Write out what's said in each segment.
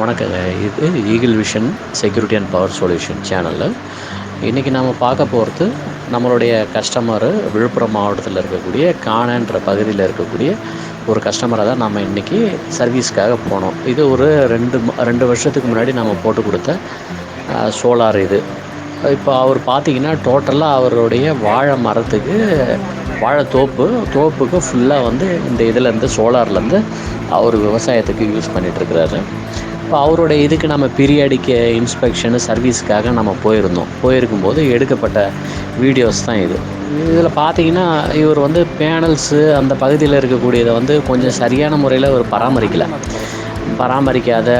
வணக்கங்க. இது eagle vision security and power solution சேனலில் இன்றைக்கி நாம் பார்க்க போகிறது நம்மளுடைய கஸ்டமரு விழுப்புரம் மாவட்டத்தில் இருக்கக்கூடிய காணன்ற பகுதியில் இருக்கக்கூடிய ஒரு கஸ்டமரை தான் நம்ம இன்றைக்கி சர்வீஸ்க்காக போனோம். இது ஒரு ரெண்டு ரெண்டு வருஷத்துக்கு முன்னாடி நம்ம போட்டு கொடுத்த சோலார் இது. இப்போ அவர் பார்த்தீங்கன்னா டோட்டலாக அவருடைய வாழை மரத்துக்கு வாழை தோப்பு தோப்புக்கு ஃபுல்லாக வந்து இந்த இதுலேருந்து சோலார்லேருந்து அவர் விவசாயத்துக்கு யூஸ் பண்ணிகிட்ருக்கிறாரு இப்போ அவருடைய இதுக்கு நம்ம பீரியாடிக் இன்ஸ்பெக்ஷனு சர்வீஸுக்காக நம்ம போயிருந்தோம். போயிருக்கும்போது எடுக்கப்பட்ட வீடியோஸ் தான் இது. இதில் பார்த்தீங்கன்னா இவர் வந்து பேனல்ஸு அந்த பகுதியில் இருக்கக்கூடியதை வந்து கொஞ்சம் சரியான முறையில் அவர் பராமரிக்கலை. பராமரிக்காத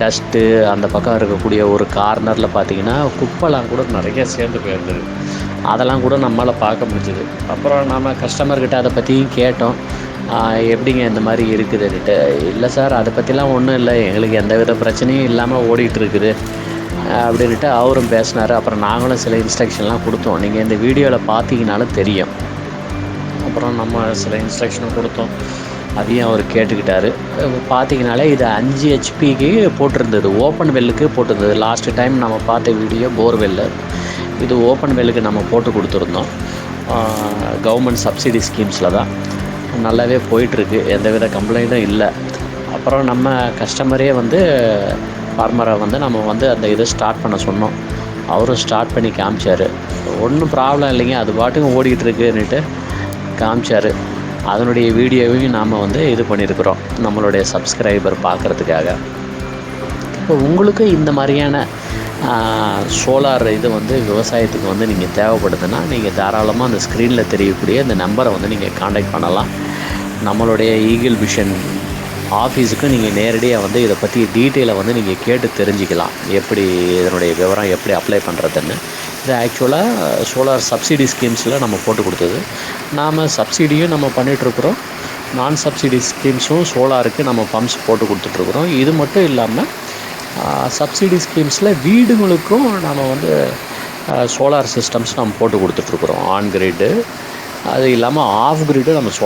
டஸ்ட்டு அந்த பக்கம் இருக்கக்கூடிய ஒரு கார்னரில் பார்த்தீங்கன்னா குப்பைலாம் கூட நிறைய சேர்ந்து போயிருந்தது. அதெல்லாம் கூட நம்மளால் பார்க்க முடிஞ்சுது. அப்புறம் நம்ம கஸ்டமர்கிட்ட அதை பற்றியும் கேட்டோம். எப்படிங்க இந்த மாதிரி இருக்குதுன்ட்டு இல்லை சார் அதை பற்றிலாம் ஒன்றும் இல்லை. எங்களுக்கு எந்த வித பிரச்சனையும் இல்லாமல் ஓடிட்டுருக்குது. அப்படின்ட்டு அவரும் பேசினார். அப்புறம் நாங்களும் சில இன்ஸ்ட்ரக்ஷன்லாம் கொடுத்தோம். நீங்கள் இந்த வீடியோவில் பார்த்தீங்கனாலும் தெரியும். அப்புறம் நம்ம சில இன்ஸ்ட்ரக்ஷனும் கொடுத்தோம். அதையும் அவர் கேட்டுக்கிட்டாரு. பார்த்தீங்கனாலே இது அஞ்சு ஹெச்பிக்கு போட்டிருந்தது. ஓப்பன் வெல்லுக்கு போட்டிருந்தது. லாஸ்ட் டைம் நம்ம பார்த்த வீடியோ போர்வெல்லு இது ஓப்பன் வெல்லுக்கு நம்ம போட்டு கொடுத்துருந்தோம். கவர்மெண்ட் சப்சிடி ஸ்கீம்ஸில் தான். நல்லாவே போயிட்டுருக்கு. எந்தவித கம்ப்ளைண்ட்டும் இல்லை. அப்புறம் நம்ம கஸ்டமரே வந்து ஃபார்மரை வந்து நம்ம வந்து அந்த இதை ஸ்டார்ட் பண்ண சொன்னோம். அவரும் ஸ்டார்ட் பண்ணி காமிச்சார். ஒன்றும் ப்ராப்ளம் இல்லைங்க. அது பாட்டுக்கும் ஓடிக்கிட்டு இருக்குன்னுட்டு காமிச்சார். அதனுடைய வீடியோவையும் நாம் வந்து இது பண்ணியிருக்கிறோம். நம்மளுடைய சப்ஸ்கிரைபர் பார்க்குறதுக்காக. இப்போ உங்களுக்கு இந்த மாதிரியான சோலார் இது வந்து விவசாயத்துக்கு வந்து நீங்கள் தேவைப்படுதுன்னா நீங்கள் தாராளமாக அந்த ஸ்க்ரீனில் தெரியக்கூடிய இந்த நம்பரை வந்து நீங்கள் காண்டாக்ட் பண்ணலாம். நம்மளுடைய ஈகிள் மிஷன் ஆஃபீஸுக்கு நீங்கள் நேரடியாக வந்து இதை பற்றி டீட்டெயிலை வந்து நீங்கள் கேட்டு தெரிஞ்சுக்கலாம். எப்படி இதனுடைய விவரம் எப்படி அப்ளை பண்ணுறதுன்னு இது ஆக்சுவலாக சோலார் சப்சிடி ஸ்கீம்ஸில் நம்ம போட்டு கொடுத்தது. நாம் சப்சிடியும் நம்ம பண்ணிகிட்ருக்குறோம் நான் சப்சிடி ஸ்கீம்ஸும் சோலாருக்கு நம்ம பம்ப்ஸ் போட்டு கொடுத்துட்ருக்குறோம் இது மட்டும் இல்லாமல் சப்சிடி ஸ்கீம்ஸில் வீடுகளுக்கும் நாம் வந்து சோலார் சிஸ்டம்ஸ் நம்ம போட்டு கொடுத்துட்ருக்குறோம் ஆன் கிரிட்டு அது இல்லாமல் ஆஃப் கிரிட்டு நம்ம